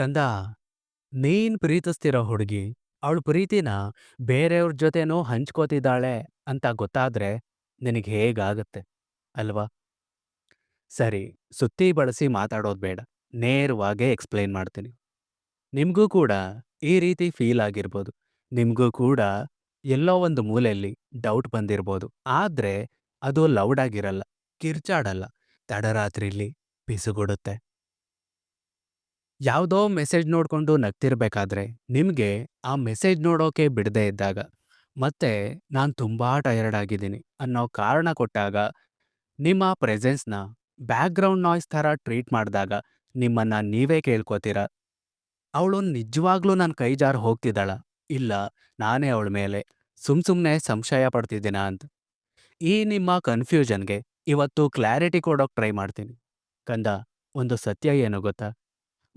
ಕಂದ, ನೀನ್ ಪ್ರೀತಿಸ್ತಿರೋ ಹುಡುಗಿ, ಅವಳು ಪ್ರೀತಿನ ಬೇರೆಯವ್ರ ಜೊತೆನೋ ಹಂಚ್ಕೋತಿದ್ದಾಳೆ ಅಂತ ಗೊತ್ತಾದ್ರೆ ನಿನಗೆ ಹೇಗಾಗತ್ತೆ, ಅಲ್ವಾ? ಸರಿ, ಸುತ್ತಿ ಬಳಸಿ ಮಾತಾಡೋದು ಬೇಡ. ನೇರವಾಗೇ ಎಕ್ಸ್ಪ್ಲೈನ್ ಮಾಡ್ತೀನಿ. ನಿಮ್ಗೂ ಕೂಡ ಈ ರೀತಿ ಫೀಲ್ ಆಗಿರ್ಬೋದು. ನಿಮ್ಗೂ ಕೂಡ ಎಲ್ಲೋ ಒಂದು ಮೂಲೆಯಲ್ಲಿ ಡೌಟ್ ಬಂದಿರ್ಬೋದು. ಆದ್ರೆ ಅದು ಲೌಡ್ ಆಗಿರಲ್ಲ ಕಿರ್ಚಾಡಲ್ಲ. ತಡರಾತ್ರಿಲಿ ಪಿಸುಗುಡುತ್ತೆ ಯಾವುದೋ ಮೆಸೇಜ್ ನೋಡ್ಕೊಂಡು ನಗ್ತಿರ್ಬೇಕಾದ್ರೆ ನಿಮ್ಗೆ ಆ ಮೆಸೇಜ್ ನೋಡೋಕೆ ಬಿಡದೇ ಇದ್ದಾಗ ಮತ್ತೆ ನಾನ್ ತುಂಬಾ ಟಯರ್ಡ್ ಆಗಿದ್ದೀನಿ ಅನ್ನೋ ಕಾರಣ ಕೊಟ್ಟಾಗ ನಿಮ್ಮ ಪ್ರೆಸೆನ್ಸ್ನ ಬ್ಯಾಕ್ಗ್ರೌಂಡ್ ನಾಯ್ಸ್ ಥರ ಟ್ರೀಟ್ ಮಾಡಿದಾಗ ನಿಮ್ಮನ್ನ ನೀವೇ ಕೇಳ್ಕೋತೀರ. ಅವಳು ನಿಜವಾಗ್ಲೂ ನನ್ನ ಕೈ ಜಾರ್ ಹೋಗ್ತಿದ್ದಾಳ. ಇಲ್ಲ, ನಾನೇ ಅವಳ ಮೇಲೆ ಸುಮ್ ಸುಮ್ನೆ ಸಂಶಯ ಪಡ್ತಿದ್ದೀನ ಅಂತ. ಈ ನಿಮ್ಮ ಕನ್ಫ್ಯೂಷನ್ಗೆ ಇವತ್ತು ಕ್ಲಾರಿಟಿ ಕೊಡೋಕ್ ಟ್ರೈ ಮಾಡ್ತೀನಿ. ಕಂದ, ಒಂದು ಸತ್ಯ ಏನು ಗೊತ್ತಾ?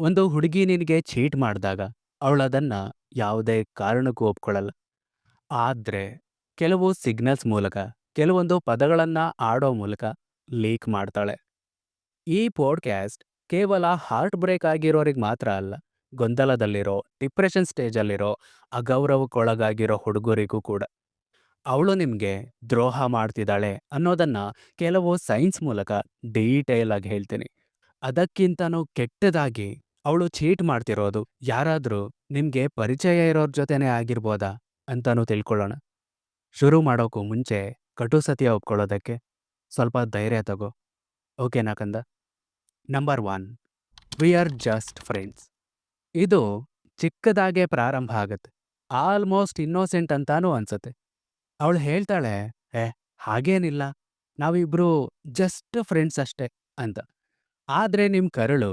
ಒಂದು ಹುಡುಗಿ ನಿನಗೆ ಚೀಟ್ ಮಾಡಿದಾಗ ಅವಳದನ್ನು ಯಾವುದೇ ಕಾರಣಕ್ಕೂ ಒಪ್ಕೊಳ್ಳಲ್ಲ ಆದ್ರೆ ಕೆಲವು ಸಿಗ್ನಲ್ಸ್ ಮೂಲಕ, ಕೆಲವೊಂದು ಪದಗಳನ್ನ ಆಡೋ ಮೂಲಕ ಲೀಕ್ ಮಾಡ್ತಾಳೆ. ಈ ಪಾಡ್ಕ್ಯಾಸ್ಟ್ ಕೇವಲ ಹಾರ್ಟ್ ಬ್ರೇಕ್ ಆಗಿರೋರಿಗೆ ಮಾತ್ರ ಅಲ್ಲ, ಗೊಂದಲದಲ್ಲಿರೋ, ಡಿಪ್ರೆಷನ್ ಸ್ಟೇಜಲ್ಲಿರೋ, ಅಗೌರವಕ್ಕೊಳಗಾಗಿರೋ ಹುಡುಗರಿಗೂ ಕೂಡ. ಅವಳು ನಿಮಗೆ ದ್ರೋಹ ಮಾಡ್ತಿದ್ದಾಳೆ ಅನ್ನೋದನ್ನ ಕೆಲವು ಸೈನ್ಸ್ ಮೂಲಕ ಡೀಟೇಲ್ ಆಗಿ ಹೇಳ್ತೀನಿ. ಅದಕ್ಕಿಂತನೂ ಕೆಟ್ಟದಾಗಿ ಅವಳು ಚೀಟ್ ಮಾಡ್ತಿರೋದು. ಯಾರಾದರೂ ನಿಮ್ಗೆ ಪರಿಚಯ ಇರೋರ್ ಜೊತೆನೇ ಆಗಿರ್ಬೋದಾ ಅಂತಾನೂ ತಿಳ್ಕೊಳ್ಳೋಣ. ಶುರು ಮಾಡೋಕ್ಕೂ ಮುಂಚೆ ಕಟು ಸತ್ಯ ಒಪ್ಕೊಳ್ಳೋದಕ್ಕೆ. ಸ್ವಲ್ಪ ಧೈರ್ಯ ತಗೋ. ಓಕೆನಾ ಕಂದ? Number one. We are just friends. ಇದು ಚಿಕ್ಕದಾಗೆ ಪ್ರಾರಂಭ ಆಗುತ್ತೆ. ಆಲ್ಮೋಸ್ಟ್ ಇನ್ನೋಸೆಂಟ್ ಅಂತಾನೂ ಅನ್ಸುತ್ತೆ. ಅವಳು ಹೇಳ್ತಾಳೆ ಏ ಹಾಗೇನಿಲ್ಲ. ನಾವಿಬ್ರು ಜಸ್ಟ್ ಫ್ರೆಂಡ್ಸ್ ಅಷ್ಟೇ, ಅಂತ. ಆದ್ರೆ ನಿಮ್ಮ ಕರಳು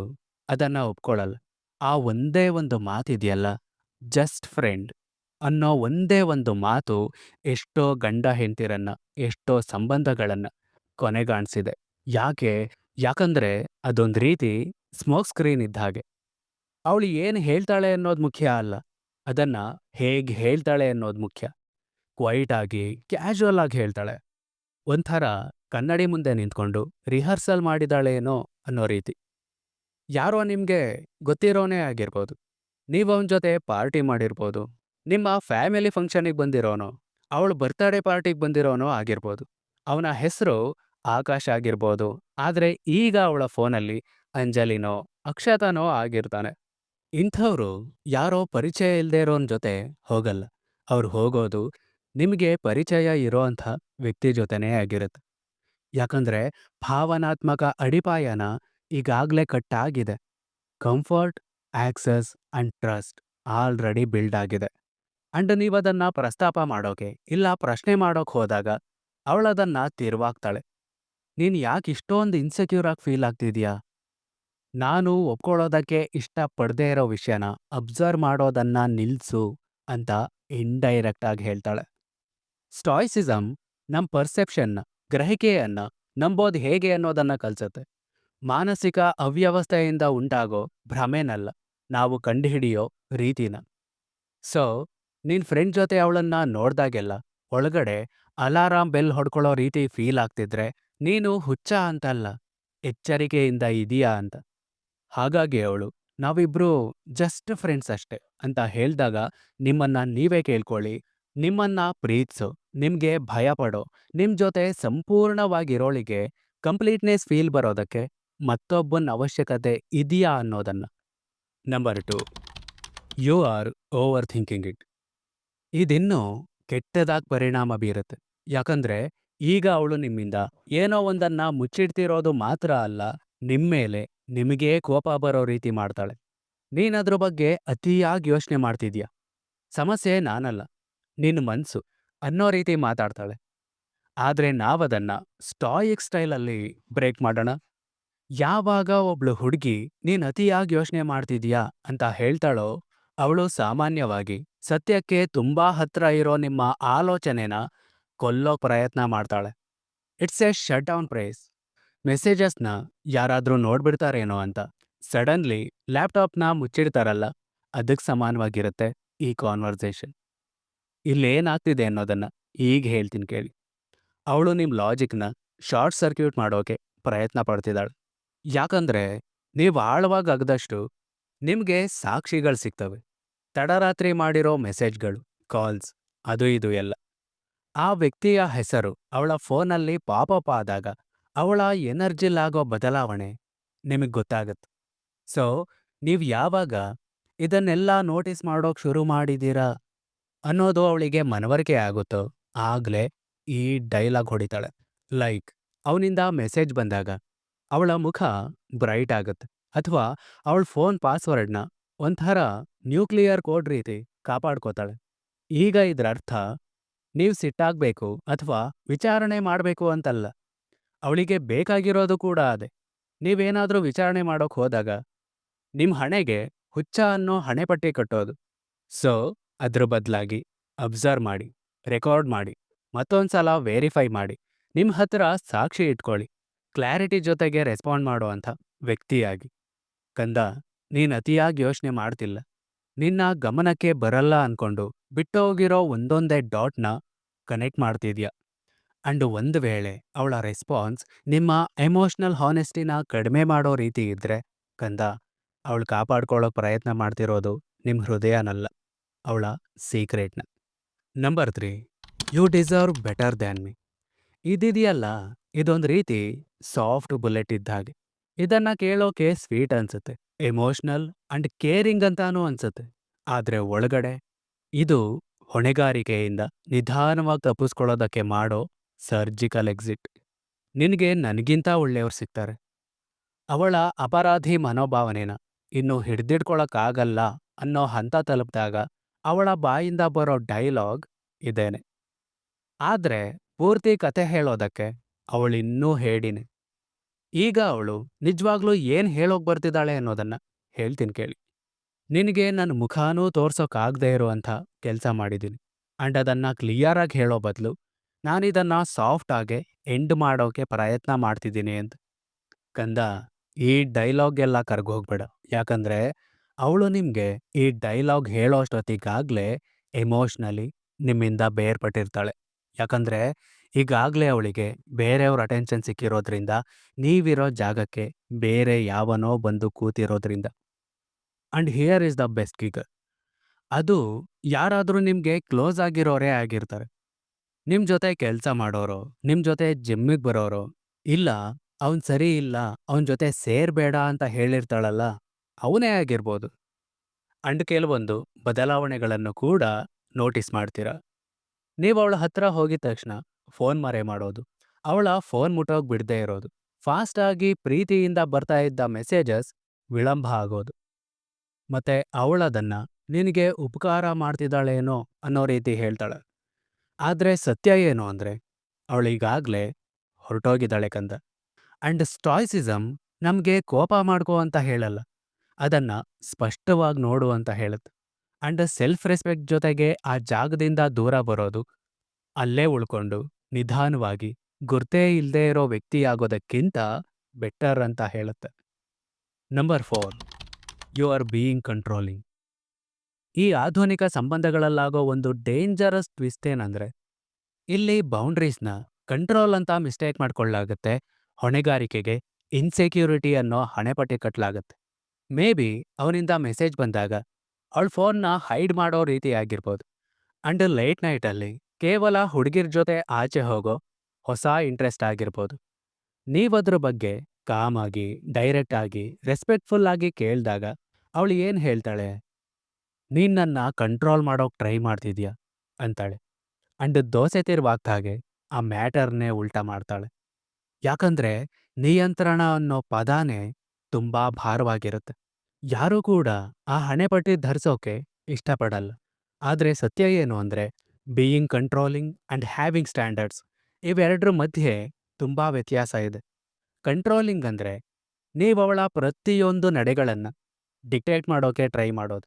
ಅದನ್ನ ಒಪ್ಕೊಳ್ಳಲ್ಲ ಆ ಒಂದೇ ಒಂದು ಮಾತಿದೆಯಲ್ಲ ಜಸ್ಟ್ ಫ್ರೆಂಡ್ ಅನ್ನೋ ಒಂದೇ ಒಂದು ಮಾತು ಎಷ್ಟೋ ಗಂಡ ಹೆಂಡತಿರನ್ನು, ಎಷ್ಟೋ ಸಂಬಂಧಗಳನ್ನ ಕೊನೆಗಾಣಿಸಿದೆ. ಯಾಕೆ? ಯಾಕಂದ್ರೆ ಅದೊಂದು ರೀತಿ ಸ್ಮೋಕ್ ಸ್ಕ್ರೀನ್ ಇದ್ದ ಹಾಗೆ. ಅವಳು ಏನು ಹೇಳ್ತಾಳೆ ಅನ್ನೋದು ಮುಖ್ಯ ಅಲ್ಲ. ಅದನ್ನ ಹೇಗೆ ಹೇಳ್ತಾಳೆ ಅನ್ನೋದು ಮುಖ್ಯ. ಕ್ವೈಟ್ ಆಗಿ ಕ್ಯಾಶುವಲ್ ಆಗಿ ಹೇಳ್ತಾಳೆ. ಒಂಥರ ಕನ್ನಡಿ ಮುಂದೆ ನಿಂತ್ಕೊಂಡು ರಿಹರ್ಸಲ್ ಮಾಡಿದಾಳೇನೋ ಅನ್ನೋ ರೀತಿ. ಯಾರೋ ನಿಮ್ಗೆ ಗೊತ್ತಿರೋನೇ ಆಗಿರ್ಬೋದು. ನೀವು ಅವನ ಜೊತೆ ಪಾರ್ಟಿ ಮಾಡಿರ್ಬೋದು. ನಿಮ್ಮ ಫ್ಯಾಮಿಲಿ ಫಂಕ್ಷನಿಗೆ ಬಂದಿರೋನೋ, ಅವಳು ಬರ್ತ್ಡೇ ಪಾರ್ಟಿಗೆ ಬಂದಿರೋನೋ ಆಗಿರ್ಬೋದು. ಅವನ ಹೆಸರು ಆಕಾಶ್ ಆಗಿರ್ಬೋದು. ಆದರೆ ಈಗ ಅವಳ ಫೋನಲ್ಲಿ ಅಂಜಲಿನೋ, ಅಕ್ಷತಾನೋ ಆಗಿರ್ತಾನೆ. ಇಂಥವ್ರು ಯಾರೋ ಪರಿಚಯ ಇಲ್ಲದೆ ಇರೋನ್ ಜೊತೆ ಹೋಗಲ್ಲ. ಅವ್ರು ಹೋಗೋದು ನಿಮಗೆ ಪರಿಚಯ ಇರೋ ಅಂಥ ವ್ಯಕ್ತಿ ಜೊತೆನೇ ಆಗಿರುತ್ತೆ. ಯಾಕಂದ್ರೆ ಭಾವನಾತ್ಮಕ ಅಡಿಪಾಯನ ಈಗಾಗಲೇ ಕಟ್ಟಾಗಿದೆ. Comfort access and trust already build ಆಗಿದೆ. ಅಂಡ್ ಅದನ್ನು ಪ್ರಸ್ತಾಪ ಮಾಡೋಕೆ ಇಲ್ಲ ಪ್ರಶ್ನೆ ಮಾಡೋಕೆ ಹೋದಾಗ ಅವಳದನ್ನು ತಿರುವಾಗ್ತಾಳೆ ನೀನು ಯಾಕೆ ಇಷ್ಟೊಂದು ಇನ್ಸೆಕ್ಯೂರ್ ಆಗಿ ಫೀಲ್ ಆಗ್ತಿದ್ಯಾ? ನಾನು ಒಪ್ಕೊಳ್ಳೋದಕ್ಕೆ ಇಷ್ಟಪಡದೇ ಇರೋ ವಿಷಯನ ಅಬ್ಸರ್ವ್ ಮಾಡೋದನ್ನ ನಿಲ್ಸು ಅಂತ ಇಂಡೈರೆಕ್ಟ್ ಆಗಿ ಹೇಳ್ತಾಳೆ. ಸ್ಟಾಯ್ಸಿಸಮ್ ನಮ್ಮ ಪರ್ಸೆಪ್ಷನ್ನ ಗ್ರಹಿಕೆಯನ್ನು ನಂಬೋದು ಹೇಗೆ ಅನ್ನೋದನ್ನ ಕಲ್ಸತ್ತೆ. ಮಾನಸಿಕ ಅವ್ಯವಸ್ಥೆಯಿಂದ ಉಂಟಾಗೋ ಭ್ರಮೆನಲ್ಲ ನಾವು ಕಂಡುಹಿಡಿಯೋ ರೀತಿನ. ಸೊ ನಿನ್ ಫ್ರೆಂಡ್ ಜೊತೆ ಅವಳನ್ನ ನೋಡ್ದಾಗೆಲ್ಲ ಒಳಗಡೆ ಅಲಾರಾಮ್ ಬೆಲ್ ಹೊಡ್ಕೊಳ್ಳೋ ರೀತಿ ಫೀಲ್ ಆಗ್ತಿದ್ರೆ ನೀನು ಹುಚ್ಚ ಅಂತಲ್ಲ, ಎಚ್ಚರಿಕೆಯಿಂದ ಇದೀಯಾ ಅಂತ. ಹಾಗಾಗಿ ಅವಳು, ನಾವಿಬ್ರು ಜಸ್ಟ್ ಫ್ರೆಂಡ್ಸ್ ಅಷ್ಟೇ ಅಂತ ಹೇಳ್ದಾಗ ನಿಮ್ಮನ್ನ ನೀವೇ ಕೇಳ್ಕೊಳ್ಳಿ, ನಿಮ್ಮನ್ನ ಪ್ರೀತ್ಸು, ನಿಮ್ಗೆ ಭಯ ಪಡೋ ನಿಮ್ ಜೊತೆ ಸಂಪೂರ್ಣವಾಗಿರೋಳಿಗೆ ಕಂಪ್ಲೀಟ್ನೆಸ್ ಫೀಲ್ ಬರೋದಕ್ಕೆ ಮತ್ತೊಬ್ಬನ ಅವಶ್ಯಕತೆ ಇದೆಯಾ ಅನ್ನೋದನ್ನ. Number two you are overthinking it ಇದಿನ್ನೂ ಕೆಟ್ಟದಾಗಿ ಪರಿಣಾಮ ಬೀರುತ್ತೆ. ಯಾಕಂದ್ರೆ ಈಗ ಅವಳು ನಿಮ್ಮಿಂದ ಏನೋ ಒಂದನ್ನ ಮುಚ್ಚಿಡ್ತಿರೋದು ಮಾತ್ರ ಅಲ್ಲ ನಿಮ್ಮೇಲೆ ನಿಮಗೇ ಕೋಪ ಬರೋ ರೀತಿ ಮಾಡ್ತಾಳೆ. ನೀನದ್ರ ಬಗ್ಗೆ ಅತಿಯಾಗಿ ಯೋಚನೆ ಮಾಡ್ತಿದ್ಯಾ? ಸಮಸ್ಯೆ ನಾನಲ್ಲ ನಿನ್ನ ಮನಸ್ಸು ಅನ್ನೋ ರೀತಿ ಮಾತಾಡ್ತಾಳೆ. ಆದ್ರೆ ನಾವದನ್ನು ಸ್ಟಾಯಿಕ್ ಸ್ಟೈಲಲ್ಲಿ ಬ್ರೇಕ್ ಮಾಡೋಣ. ಯಾವಾಗ ಒಬ್ಳು ಹುಡುಗಿ, ನೀನ್ ಅತಿಯಾಗಿ ಯೋಚನೆ ಮಾಡ್ತಿದ್ಯಾ? ಅಂತ ಹೇಳ್ತಾಳೋ, ಅವಳು ಸಾಮಾನ್ಯವಾಗಿ ಸತ್ಯಕ್ಕೆ ತುಂಬಾ ಹತ್ರ ಇರೋ ನಿಮ್ಮ ಆಲೋಚನೆನ ಕೊಲ್ಲೋ ಪ್ರಯತ್ನ ಮಾಡ್ತಾಳೆ. It's a shut down price. ಮೆಸೇಜಸ್ನ ಯಾರಾದ್ರೂ ನೋಡ್ಬಿಡ್ತಾರೇನೋ ಅಂತ. ಸಡನ್ಲಿ ಲ್ಯಾಪ್ಟಾಪ್ನ ಮುಚ್ಚಿಡ್ತಾರಲ್ಲ ಅದಕ್ಕೆ ಸಮಾನವಾಗಿರುತ್ತೆ ಈ ಕಾನ್ವರ್ಸೇಷನ್. ಇಲ್ಲೇನಾಗ್ತಿದೆ ಅನ್ನೋದನ್ನ ಈಗ ಹೇಳ್ತೀನಿ ಕೇಳಿ. ಅವಳು ನಿಮ್ಮ ಲಾಜಿಕ್ನ ಶಾರ್ಟ್ ಸರ್ಕ್ಯೂಟ್ ಮಾಡೋಕೆ ಪ್ರಯತ್ನ ಪಡ್ತಿದ್ದಾಳೆ. ಯಾಕಂದ್ರೆ ನೀವು ಆಳವಾಗಿ ಅಗದಷ್ಟು ನಿಮಗೆ ಸಾಕ್ಷಿಗಳು ಸಿಗ್ತವೆ. ತಡರಾತ್ರಿ ಮಾಡಿರೋ ಮೆಸೇಜ್ಗಳು, ಕಾಲ್ಸ್, ಅದು ಇದು ಎಲ್ಲ. ಆ ವ್ಯಕ್ತಿಯ ಹೆಸರು, ಅವಳ ಫೋನಲ್ಲಿ ಪಾಪಪ್ ಆದಾಗ ಅವಳ ಎನರ್ಜಿಲಾಗೋ ಬದಲಾವಣೆ ನಿಮಗೆ ಗೊತ್ತಾಗತ್ತೆ. ಸೊ, ನೀವು ಯಾವಾಗ ಇದನ್ನೆಲ್ಲ ನೋಟಿಸ್ ಮಾಡೋಕೆ ಶುರು ಮಾಡಿದ್ದೀರಾ ಅನ್ನೋದು ಅವಳಿಗೆ ಮನವರಿಕೆ ಆಗುತ್ತೋ ಆಗ್ಲೇ ಈ ಡೈಲಾಗ್ ಹೊಡಿತಾಳೆ. ಲೈಕ್ ಅವನಿಂದ ಮೆಸೇಜ್ ಬಂದಾಗ ಅವಳ ಮುಖ ಬ್ರೈಟ್ ಆಗುತ್ತೆ. ಅಥವಾ ಅವಳ ಫೋನ್ ಪಾಸ್ವರ್ಡ್ನ ಒಂಥರ ನ್ಯೂಕ್ಲಿಯರ್ ಕೋಡ್ ರೀತಿ ಕಾಪಾಡ್ಕೋತಾಳೆ. ಈಗ ಇದರ ಅರ್ಥ ನೀವು ಸಿಟ್ಟಾಗಬೇಕು ಅಥವಾ ವಿಚಾರಣೆ ಮಾಡಬೇಕು ಅಂತಲ್ಲ. ಅವಳಿಗೆ ಬೇಕಾಗಿರೋದು ಕೂಡ ಅದೇ. ನೀವೇನಾದರೂ ವಿಚಾರಣೆ ಮಾಡೋಕೆ ಹೋದಾಗ ನಿಮ್ಮ ಹಣೆಗೆ ಹುಚ್ಚ ಅನ್ನೋ ಹಣೆಪಟ್ಟಿ ಕಟ್ಟೋದು. ಸೊ, ಅದ್ರ ಬದಲಾಗಿ ಅಬ್ಸರ್ವ್ ಮಾಡಿ, ರೆಕಾರ್ಡ್ ಮಾಡಿ, ಮತ್ತೊಂದ್ಸಲ ವೆರಿಫೈ ಮಾಡಿ ನಿಮ್ಮ ಹತ್ರ ಸಾಕ್ಷಿ ಇಟ್ಕೊಳ್ಳಿ. ಕ್ಲಾರಿಟಿ ಜೊತೆಗೆ ರೆಸ್ಪಾಂಡ್ ಮಾಡುವಂಥ ವ್ಯಕ್ತಿಯಾಗಿ. ಕಂದ, ನೀನು ಅತಿಯಾಗಿ ಯೋಚನೆ ಮಾಡ್ತಿಲ್ಲ. ನಿನ್ನ ಗಮನಕ್ಕೆ ಬರಲ್ಲ ಅನ್ಕೊಂಡು ಬಿಟ್ಟೋಗಿರೋ ಒಂದೊಂದೇ ಡಾಟ್ನ ಕನೆಕ್ಟ್ ಮಾಡ್ತಿದ್ಯಾ? ಅಂಡ್ ಒಂದು ವೇಳೆ ಅವಳ ರೆಸ್ಪಾನ್ಸ್ ನಿಮ್ಮ ಎಮೋಷನಲ್ ಹಾನೆಸ್ಟಿನ ಕಡಿಮೆ ಮಾಡೋ ರೀತಿ ಇದ್ರೆ, ಕಂದ, ಅವಳು ಕಾಪಾಡ್ಕೊಳ್ಳೋ ಪ್ರಯತ್ನ ಮಾಡ್ತಿರೋದು ನಿಮ್ಮ ಹೃದಯನಲ್ಲ, ಅವಳ ಸೀಕ್ರೆಟ್ನ number three you deserve better than me ಇದಿದೆಯಲ್ಲ, ಇದೊಂದು ರೀತಿ ಸಾಫ್ಟ್ ಬುಲೆಟ್ ಇದ್ದ ಹಾಗೆ. ಇದನ್ನ ಕೇಳೋಕೆ ಸ್ವೀಟ್ ಅನ್ಸುತ್ತೆ, ಎಮೋಷ್ನಲ್ ಅಂಡ್ ಕೇರಿಂಗ್ ಅಂತಾನೂ ಅನ್ಸುತ್ತೆ. ಆದ್ರೆ ಒಳಗಡೆ ಇದು ಹೊಣೆಗಾರಿಕೆಯಿಂದ ನಿಧಾನವಾಗಿ ತಪ್ಪಿಸ್ಕೊಳ್ಳೋದಕ್ಕೆ ಮಾಡೋ ಸರ್ಜಿಕಲ್ ಎಕ್ಸಿಟ್. ನಿನಗೆ ನನಗಿಂತ ಒಳ್ಳೆಯವ್ರು ಸಿಗ್ತಾರೆ. ಅವಳ ಅಪರಾಧಿ ಮನೋಭಾವನೆನ ಇನ್ನು ಹಿಡ್ದಿಡ್ಕೊಳಕ್ಕಾಗಲ್ಲ ಅನ್ನೋ ಹಂತ ತಲುಪಿದಾಗ ಅವಳ ಬಾಯಿಂದ ಬರೋ ಡೈಲಾಗ್ ಇದೇನೆ. ಆದ್ರೆ ಪೂರ್ತಿ ಕತೆ ಹೇಳೋದಕ್ಕೆ ಅವಳಿನ್ನೂ ಹೇಳಿನೆ ಈಗ ಅವಳು ನಿಜವಾಗ್ಲೂ ಏನ್ ಹೇಳೋಕ್ ಬರ್ತಿದ್ದಾಳೆ ಅನ್ನೋದನ್ನ ಹೇಳ್ತೀನಿ ಕೇಳಿ. ನಿನಗೆ ನನ್ನ ಮುಖಾನೂ ತೋರ್ಸೋಕ್ಕಾಗದೇ ಇರುವಂಥ ಕೆಲಸ ಮಾಡಿದ್ದೀನಿ. ಅಂಡ್ ಅದನ್ನ ಕ್ಲಿಯರ್ ಆಗಿ ಹೇಳೋ ಬದಲು ನಾನಿದನ್ನ ಸಾಫ್ಟ್ ಆಗಿ ಎಂಡ್ ಮಾಡೋಕೆ ಪ್ರಯತ್ನ ಮಾಡ್ತಿದ್ದೀನಿ ಅಂತ. ಕಂದ, ಈ ಡೈಲಾಗೆಲ್ಲ ಕರ್ಗೋಗ್ಬೇಡ. ಯಾಕಂದ್ರೆ ಅವಳು ನಿಮಗೆ ಈ ಡೈಲಾಗ್ ಹೇಳೋಷ್ಟೊತ್ತಿಗಾಗ್ಲೇ ಎಮೋಷ್ನಲಿ ನಿಮ್ಮಿಂದ ಬೇರ್ಪಟ್ಟಿರ್ತಾಳೆ. ಯಾಕಂದ್ರೆ ಈಗಾಗ್ಲೇ ಅವಳಿಗೆ ಬೇರೆಯವ್ರ ಅಟೆನ್ಷನ್ ಸಿಕ್ಕಿರೋದ್ರಿಂದ ನೀವಿರೋ ಜಾಗಕ್ಕೆ ಬೇರೆ ಯಾವನೋ ಬಂದು ಕೂತಿರೋದ್ರಿಂದ. And here is the best gig ಅದು ಯಾರಾದರೂ ನಿಮಗೆ ಕ್ಲೋಸ್ ಆಗಿರೋರೇ ಆಗಿರ್ತಾರೆ. ನಿಮ್ಮ ಜೊತೆ ಕೆಲಸ ಮಾಡೋರು ನಿಮ್ಮ ಜೊತೆ ಜಿಮ್ಮಿಗೆ ಬರೋರು, ಇಲ್ಲ ಅವನು ಸರಿ ಇಲ್ಲ, ಅವನ ಜೊತೆ ಸೇರ್ಬೇಡ ಅಂತ ಹೇಳಿರ್ತಾಳಲ್ಲ, ಅವನೇ ಆಗಿರ್ಬೋದು. ಅಂಡ್ ಕೆಲವೊಂದು ಬದಲಾವಣೆಗಳನ್ನು ಕೂಡ ನೋಟಿಸ್ ಮಾಡ್ತೀರಾ? ನೀವು ಅವಳ ಹತ್ರ ಹೋಗಿದ ತಕ್ಷಣ ಫೋನ್ ಮರೆ ಮಾಡೋದು. ಅವಳ ಫೋನ್ ಮುಟ್ಟೋಗ್ ಬಿಡದೆ ಇರೋದು. ಫಾಸ್ಟ್ ಆಗಿ ಪ್ರೀತಿಯಿಂದ ಬರ್ತಾ ಇದ್ದ ಮೆಸೇಜಸ್ ವಿಳಂಬ ಆಗೋದು. ಮತ್ತೆ ಅವಳದನ್ನ ನಿನಗೆ ಉಪಕಾರ ಮಾಡ್ತಿದ್ದಾಳೇನೋ ಅನ್ನೋ ರೀತಿ ಹೇಳ್ತಾಳೆ. ಆದ್ರೆ ಸತ್ಯ ಏನು ಅಂದ್ರೆ ಅವಳೀಗಾಗಲೇ ಹೊರಟೋಗಿದ್ದಾಳೆ ಕಂದ. ಅಂಡ್ ಸ್ಟಾಯ್ಸಿಸಮ್ ನಮಗೆ ಕೋಪ ಮಾಡ್ಕೋ ಅಂತ ಹೇಳಲ್ಲ. ಅದನ್ನ ಸ್ಪಷ್ಟವಾಗಿ ನೋಡು ಅಂತ ಹೇಳುತ್ತೆ. ಅಂಡ್ ಸೆಲ್ಫ್ ರೆಸ್ಪೆಕ್ಟ್ ಜೊತೆಗೆ ಆ ಜಾಗದಿಂದ ದೂರ ಬರೋದು, ಅಲ್ಲೇ ಉಳ್ಕೊಂಡು ನಿಧಾನವಾಗಿ ಗುರ್ತೇ ಇಲ್ಲದೆ ಇರೋ ವ್ಯಕ್ತಿಯಾಗೋದಕ್ಕಿಂತ ಬೆಟರ್ ಅಂತ ಹೇಳುತ್ತೆ. Number four, you are being controlling. ಈ ಆಧುನಿಕ ಸಂಬಂಧಗಳಲ್ಲಾಗೋ ಒಂದು ಡೇಂಜರಸ್ ಟ್ವಿಸ್ಟ್ ಏನಂದ್ರೆ, ಇಲ್ಲಿ ಬೌಂಡ್ರೀಸ್ನ ಕಂಟ್ರೋಲ್ ಅಂತ ಮಿಸ್ಟೇಕ್ ಮಾಡ್ಕೊಳ್ಳಾಗತ್ತೆ, ಹೊಣೆಗಾರಿಕೆಗೆ ಇನ್ಸೆಕ್ಯೂರಿಟಿ ಅನ್ನೋ ಹಣೆಪಟ್ಟಿ ಕಟ್ಟಲಾಗತ್ತೆ ಮೇ ಬಿ ಅವನಿಂದ ಮೆಸೇಜ್ ಬಂದಾಗ ಅವಳ ಫೋನ್ನ ಹೈಡ್ ಮಾಡೋ ರೀತಿ ಆಗಿರ್ಬೋದು. ಅಂಡ್ ಲೇಟ್ ನೈಟಲ್ಲಿ ಕೇವಲ ಹುಡುಗಿರ ಜೊತೆ ಆಚೆ ಹೋಗೋ ಹೊಸ ಇಂಟ್ರೆಸ್ಟ್ ಆಗಿರ್ಬೋದು. ನೀವದ್ರ ಬಗ್ಗೆ ಕಾಮಾಗಿ, ಡೈರೆಕ್ಟ್ ಆಗಿ, ರೆಸ್ಪೆಕ್ಟ್ಫುಲ್ ಆಗಿ ಕೇಳಿದಾಗ ಅವಳು ಏನು ಹೇಳ್ತಾಳೆ? ನೀನ್ ನನ್ನ ಕಂಟ್ರೋಲ್ ಮಾಡೋಕೆ ಟ್ರೈ ಮಾಡ್ತಿದ್ಯಾ? ಅಂತಾಳೆ. ಅಂಡ್ ದೋಸೆ ತಿರುವಾಗ್ದ ಹಾಗೆ ಆ ಮ್ಯಾಟರ್ನೇ ಉಲ್ಟಾ ಮಾಡ್ತಾಳೆ. ಯಾಕಂದ್ರೆ ನಿಯಂತ್ರಣ ಅನ್ನೋ ಪದಾನೇ ತುಂಬಾ ಭಾರವಾಗಿರುತ್ತೆ. ಯಾರೂ ಕೂಡ ಆ ಹಣೆಪಟ್ಟಿ ಧರಿಸೋಕೆ ಇಷ್ಟಪಡಲ್ಲ. ಆದ್ರೆ ಸತ್ಯ ಏನು ಅಂದ್ರೆ being controlling and having standards ಇವೆರಡರ ಮಧ್ಯೆ ತುಂಬಾ ವ್ಯತ್ಯಾಸ ಇದೆ. ಕಂಟ್ರೋಲಿಂಗ್ ಅಂದ್ರೆ ಅವಳ ಪ್ರತಿಯೊಂದು ನಡೆಗಳನ್ನ ಡಿಕ್ಟೇಟ್ ಮಾಡೋಕೆ ಟ್ರೈ ಮಾಡೋದು.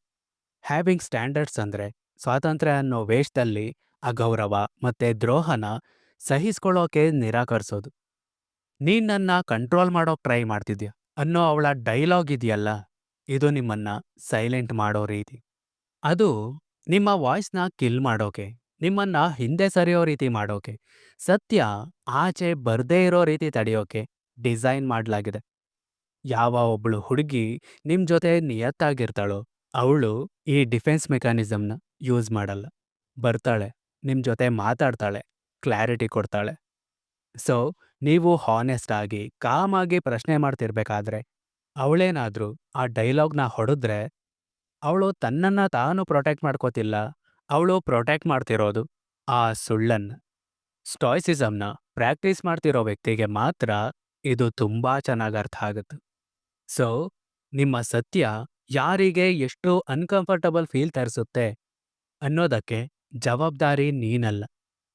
ಹ್ಯಾವಿಂಗ್ ಸ್ಟ್ಯಾಂಡರ್ಡ್ಸ್ ಅಂದ್ರೆ ಸ್ವಾತಂತ್ರ್ಯ ಅನ್ನೋ ವೇಷದಲ್ಲಿ ಅಗೌರವ ಮತ್ತೆ ದ್ರೋಹನ ಸಹಿಸ್ಕೊಳ್ಳೋಕೆ ನಿರಾಕರಿಸೋದು. ನೀನ್ ನನ್ನ ಕಂಟ್ರೋಲ್ ಮಾಡೋಕ್ ಟ್ರೈ ಮಾಡ್ತಿದ್ಯಾ ಅನ್ನೋ ಅವಳ ಡೈಲಾಗ್ ಇದೆಯಲ್ಲ? ಇದು ನಿಮ್ಮನ್ನ ಸೈಲೆಂಟ್ ಮಾಡೋ ರೀತಿ. ಅದು ನಿಮ್ಮ ವಾಯ್ಸ್ನ ಕಿಲ್ ಮಾಡೋಕೆ, ನಿಮ್ಮನ್ನ ಹಿಂದೆ ಸರಿಯೋ ರೀತಿ ಮಾಡೋಕೆ, ಸತ್ಯ ಆಚೆ ಬರ್ದೇ ಇರೋ ರೀತಿ ತಡೆಯೋಕೆ ಡಿಸೈನ್ ಮಾಡಲಾಗಿದೆ. ಯಾವ ಒಬ್ಳು ಹುಡುಗಿ ನಿಮ್ಮ ಜೊತೆ ನಿಯತ್ತಾಗಿರ್ತಾಳೋ, ಅವಳು ಈ ಡಿಫೆನ್ಸ್ ಮೆಕ್ಯಾನಿಸಮ್ನ ಯೂಸ್ ಮಾಡಲ್ಲ. ಬರ್ತಾಳೆ, ನಿಮ್ ಜೊತೆ ಮಾತಾಡ್ತಾಳೆ, ಕ್ಲಾರಿಟಿ ಕೊಡ್ತಾಳೆ. ಸೊ, ನೀವು ಹಾನೆಸ್ಟ್ ಆಗಿ ಕಾಮಾಗಿ ಪ್ರಶ್ನೆ ಮಾಡ್ತಿರ್ಬೇಕಾದ್ರೆ ಅವಳೇನಾದ್ರೂ ಆ ಡೈಲಾಗ್ನ ಹೊಡೆದ್ರೆ ಅವಳು ತನ್ನನ್ನ ತಾನು ಪ್ರೊಟೆಕ್ಟ್ ಮಾಡ್ಕೋತಿಲ್ಲ. ಅವಳು ಪ್ರೊಟೆಕ್ಟ್ ಮಾಡ್ತಿರೋದು ಆ ಸುಳ್ಳನ್ನ. ಸ್ಟಾಯ್ಸಿಸಮ್ನ ಪ್ರಾಕ್ಟೀಸ್ ಮಾಡ್ತಿರೋ ವ್ಯಕ್ತಿಗೆ ಮಾತ್ರ ಇದು ತುಂಬಾ ಚೆನ್ನಾಗಿ ಅರ್ಥ ಆಗುತ್ತೆ. ಸೊ, ನಿಮ್ಮ ಸತ್ಯ ಯಾರಿಗೆ ಎಷ್ಟು ಅನ್ಕಂಫರ್ಟಬಲ್ ಫೀಲ್ ತರಿಸುತ್ತೆ ಅನ್ನೋದಕ್ಕೆ ಜವಾಬ್ದಾರಿ ನೀನಲ್ಲ.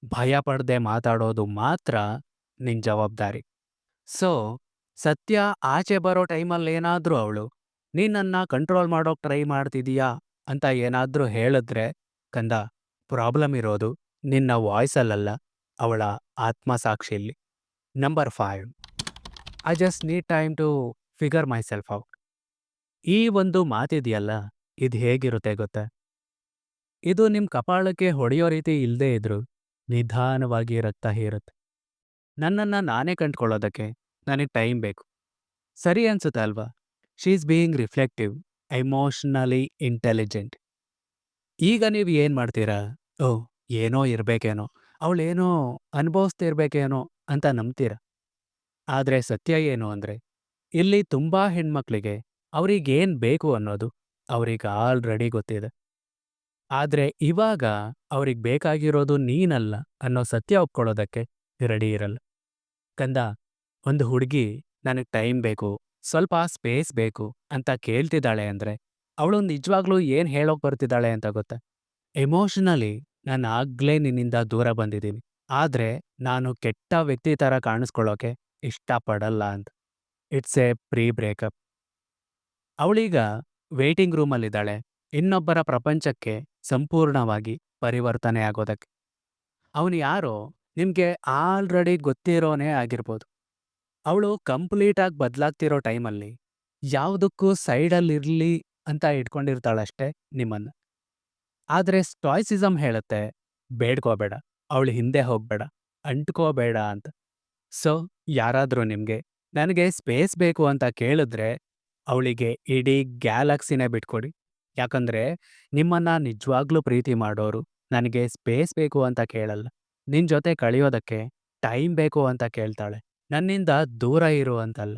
ಭಯ ಪಡದೆ ಮಾತಾಡೋದು ಮಾತ್ರ ನಿನ್ ಜವಾಬ್ದಾರಿ. ಸೊ ಸತ್ಯ ಆಚೆ ಬರೋ ಟೈಮಲ್ಲಿ ಏನಾದ್ರೂ ಅವಳು, ನೀನನ್ನ ಕಂಟ್ರೋಲ್ ಮಾಡೋಕ್ ಟ್ರೈ ಮಾಡ್ತಿದೀಯಾ? ಅಂತ ಏನಾದ್ರೂ ಹೇಳಿದ್ರೆ ಕಂದ, ಪ್ರಾಬ್ಲಮ್ ಇರೋದು ನಿನ್ನ ವಾಯ್ಸಲ್ಲಲ್ಲ, ಅವಳ ಆತ್ಮಸಾಕ್ಷಿಯಲ್ಲಿ. Number five. I just need time to figure myself out. ಈ ಒಂದು ಮಾತಿದೆಯಲ್ಲ, ಇದು ಹೇಗಿರುತ್ತೆ ಗೊತ್ತೆ? ಇದು ನಿಮ್ಮ ಕಪಾಳಕ್ಕೆ ಹೊಡೆಯೋ ರೀತಿ ಇಲ್ಲದೇ ಇದ್ರು ನಿಧಾನವಾಗಿ ರಕ್ತ ಹೀರುತ್ತೆ. ನನ್ನನ್ನ ನಾನೇ ಕಂಡ್ಕೊಳ್ಳೋದಕ್ಕೆ ನನಗೆ ಟೈಮ್ ಬೇಕು. ಸರಿ ಅನ್ಸುತ್ತೆ ಅಲ್ವಾ? She's being reflective emotionally intelligent ಈಗ ನೀವು ಏನು ಮಾಡ್ತೀರಾ? ಓ, ಏನೋ ಇರಬೇಕೇನೋ ಅವಳೇನೋ ಅನುಭವಿಸ್ತಿರ್ಬೇಕೇನೋ ಅಂತ ನಂಬ್ತೀರ? ಆದರೆ ಸತ್ಯ ಏನು ಅಂದ್ರೆ, ಇಲ್ಲಿ ತುಂಬಾ ಹೆಣ್ಮಕ್ಳಿಗೆ ಅವ್ರಿಗೇನ್ ಬೇಕು ಅನ್ನೋದು ಅವ್ರಿಗೆ ಆಲ್ರೆಡಿ ಗೊತ್ತಿದೆ. ಆದರೆ ಇವಾಗ ಅವ್ರಿಗೆ ಬೇಕಾಗಿರೋದು ನೀನಲ್ಲ ಅನ್ನೋ ಸತ್ಯ ಒಪ್ಕೊಳ್ಳೋದಕ್ಕೆ ರೆಡಿ ಇರಲ್ಲ. ಕಂದ? ಒಂದು ಹುಡುಗಿ ನನಗೆ ಟೈಮ್ ಬೇಕು, ಸ್ವಲ್ಪ ಸ್ಪೇಸ್ ಬೇಕು ಅಂತ ಕೇಳ್ತಿದ್ದಾಳೆ ಅಂದ್ರೆ, ಅವಳು ನಿಜವಾಗ್ಲೂ ಏನು ಹೇಳೋಕೆ ಬರ್ತಿದ್ದಾಳೆ ಅಂತ ಗೊತ್ತಾ? ಎಮೋಷನಲಿ ನಾನು ಆಗ್ಲೇ ನಿನ್ನಿಂದ ದೂರ ಬಂದಿದ್ದೀನಿ. ಆದ್ರೆ ನಾನು ಕೆಟ್ಟ ವ್ಯಕ್ತಿ ಥರ ಕಾಣಿಸ್ಕೊಳ್ಳೋಕೆ ಇಷ್ಟಪಡಲ್ಲ ಅಂತ. ಇಟ್ಸ್ ಎ ಪ್ರೀ ಬ್ರೇಕಪ್ ಅವಳೀಗ ವೇಟಿಂಗ್ ರೂಮಲ್ಲಿದ್ದಾಳೆ ಇನ್ನೊಬ್ಬರ ಪ್ರಪಂಚಕ್ಕೆ ಸಂಪೂರ್ಣವಾಗಿ ಪರಿವರ್ತನೆ ಆಗೋದಕ್ಕೆ. ಅವನು ಯಾರೋ, ನಿಮಗೆ ಆಲ್ರೆಡಿ ಗೊತ್ತಿರೋನೇ ಆಗಿರ್ಬೋದು. ಅವಳು ಕಂಪ್ಲೀಟಾಗಿ ಬದಲಾಗ್ತಿರೋ ಟೈಮಲ್ಲಿ ಯಾವುದಕ್ಕೂ ಸೈಡಲ್ಲಿರಲಿ ಅಂತ ಇಟ್ಕೊಂಡಿರ್ತಾಳಷ್ಟೇ ನಿಮ್ಮನ್ನು. ಆದ್ರೆ ಸ್ಟಾಯ್ಸಿಸಮ್ ಹೇಳುತ್ತೆ, ಬೇಡ್ಕೋಬೇಡ, ಅವಳು ಹಿಂದೆ ಹೋಗ್ಬೇಡ, ಅಂಟ್ಕೋಬೇಡ ಅಂತ. ಸೊ ಯಾರಾದರೂ ನಿಮಗೆ ನನಗೆ ಸ್ಪೇಸ್ ಬೇಕು ಅಂತ ಕೇಳಿದ್ರೆ ಅವಳಿಗೆ ಇಡೀ ಗ್ಯಾಲಕ್ಸಿನೇ ಬಿಟ್ಕೊಡಿ. ಯಾಕಂದ್ರೆ ನಿಮ್ಮನ್ನ ನಿಜವಾಗ್ಲೂ ಪ್ರೀತಿ ಮಾಡೋರು ನನಗೆ ಸ್ಪೇಸ್ ಬೇಕು ಅಂತ ಕೇಳಲ್ಲ. ನಿನ್ನ ಜೊತೆ ಕಳೆಯೋದಕ್ಕೆ ಟೈಮ್ ಬೇಕು ಅಂತ ಕೇಳ್ತಾಳೆ. ನನ್ನಿಂದ ದೂರ ಇರುವಂತಲ್ಲ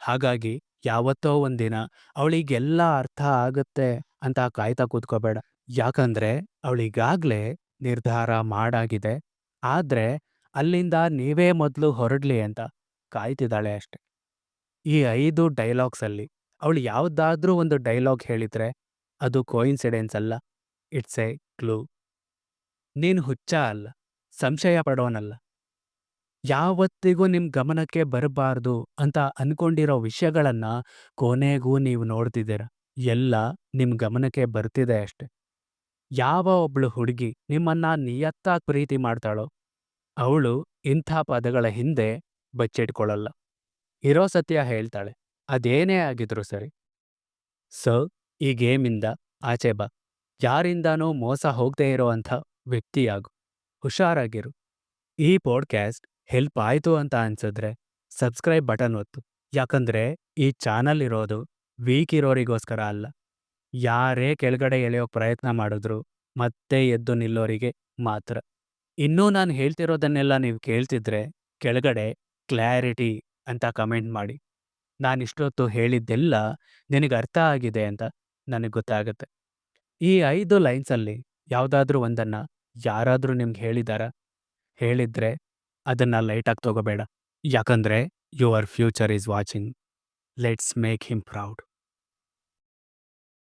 ಹಾಗಾಗಿ ಯಾವತ್ತೋ ಒಂದಿನ ಅವಳಿಗೆಲ್ಲ ಅರ್ಥ ಆಗತ್ತೆ ಅಂತ ಕಾಯ್ತಾ ಕೂತ್ಕೋಬೇಡ. ಯಾಕಂದ್ರೆ ಅವಳಿಗಾಗ್ಲೇ ನಿರ್ಧಾರ ಮಾಡಾಗಿದೆ. ಆದ್ರೆ ಅಲ್ಲಿಂದ ನೀವೇ ಮೊದಲು ಹೊರಡ್ಲಿ ಅಂತ ಕಾಯ್ತಿದ್ದಾಳೆ ಅಷ್ಟೆ. ಈ ಐದು ಡೈಲಾಗ್ಸ್ ಅಲ್ಲಿ ಅವಳು ಯಾವ್ದಾದ್ರೂ ಒಂದು ಡೈಲಾಗ್ ಹೇಳಿದ್ರೆ ಅದು ಕೋಇನ್ಸಿಡೆನ್ಸ್ ಅಲ್ಲ. ಇಟ್ಸ್ ಎ ಕ್ಲೂ ನೀನು ಹುಚ್ಚ ಅಲ್ಲ. ಸಂಶಯ ಪಡೋನಲ್ಲ. ಯಾವತ್ತಿಗೂ ನಿಮ್ಮ ಗಮನಕ್ಕೆ ಬರಬಾರ್ದು ಅಂತ ಅನ್ಕೊಂಡಿರೋ ವಿಷಯಗಳನ್ನ ಕೊನೆಗೂ ನೀವು ನೋಡ್ತಿದ್ದೀರ. ಎಲ್ಲ ನಿಮ್ ಗಮನಕ್ಕೆ ಬರ್ತಿದೆ ಅಷ್ಟೆ. ಯಾವ ಒಬ್ಳು ಹುಡುಗಿ ನಿಮ್ಮನ್ನ ನಿಯತ್ತಾಗಿ ಪ್ರೀತಿ ಮಾಡ್ತಾಳೋ, ಅವಳು ಇಂಥ ಪದಗಳ ಹಿಂದೆ ಬಚ್ಚಿಟ್ಕೊಳ್ಳಲ್ಲ ಇರೋ ಸತ್ಯ ಹೇಳ್ತಾಳೆ, ಅದೇನೇ ಆಗಿದ್ರು ಸರಿ. ಸೊ, ಈ ಗೇಮಿಂದ ಆಚೆ ಬಾ. ಯಾರಿಂದಾನೂ ಮೋಸ ಹೋಗ್ದೇ ಇರೋ ಅಂಥ ವ್ಯಕ್ತಿಯಾಗು ಹುಷಾರಾಗಿರು. ಈ ಪಾಡ್ಕ್ಯಾಸ್ಟ್ ಹೆಲ್ಪ್ ಆಯಿತು ಅಂತ ಅನ್ಸಿದ್ರೆ ಸಬ್ಸ್ಕ್ರೈಬ್ ಬಟನ್ ಒತ್ತು. ಯಾಕಂದ್ರೆ ಈ ಚಾನಲ್ ಇರೋದು ವೀಕ್ ಇರೋರಿಗೋಸ್ಕರ ಅಲ್ಲ. ಯಾರೇ ಕೆಳಗಡೆ ಎಳೆಯೋ ಪ್ರಯತ್ನ ಮಾಡಿದ್ರು ಮತ್ತೆ ಎದ್ದು ನಿಲ್ಲೋರಿಗೆ ಮಾತ್ರ. ಇನ್ನೂ ನಾನು ಹೇಳ್ತಿರೋದನ್ನೆಲ್ಲ ನೀವು ಕೇಳ್ತಿದ್ರೆ ಕೆಳಗಡೆ ಕ್ಲಾರಿಟಿ ಅಂತ ಕಮೆಂಟ್ ಮಾಡಿ. ನಾನಿಷ್ಟೊತ್ತು ಹೇಳಿದ್ದೆಲ್ಲ ನಿನಗೆ ಅರ್ಥ ಆಗಿದೆ ಅಂತ ನನಗೆ ಗೊತ್ತಾಗುತ್ತೆ. ಈ ಐದು ಲೈನ್ಸಲ್ಲಿ ಯಾವುದಾದ್ರೂ ಒಂದನ್ನ ಯಾರಾದರೂ ನಿಮ್ಗೆ ಹೇಳಿದಾರ? ಹೇಳಿದ್ರೆ ಅದನ್ನ ಲೈಟಾಗಿ ತಗೋಬೇಡ. ಯಾಕಂದ್ರೆ your future is watching let's make him proud